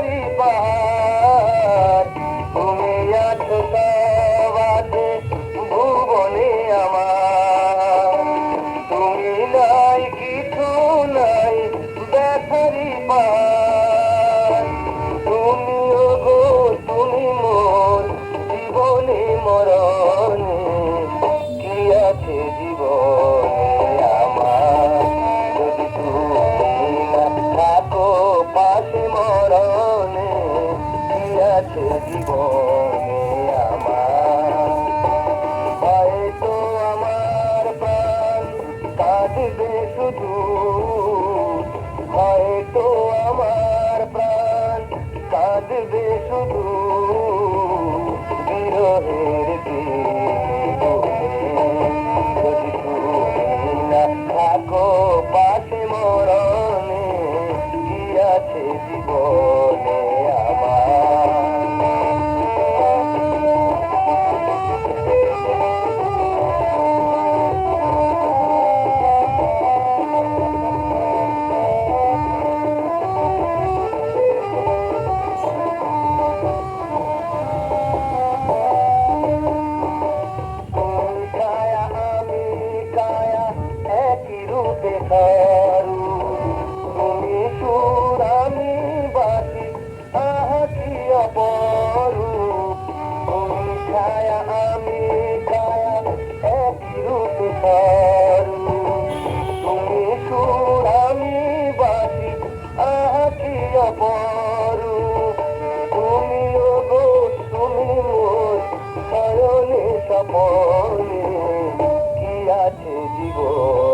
Maribá. একই রূপে তুমি সুর আমি বাসি আহা কি অপরু তুমি ছায়া, আমি কায়া একই রূপে কারু তুমি সুর, আমি বাসি আহা কি অপরু তুমি ওগো তুমি মোর শয়নে স্বপনে, কি আছে জীবন?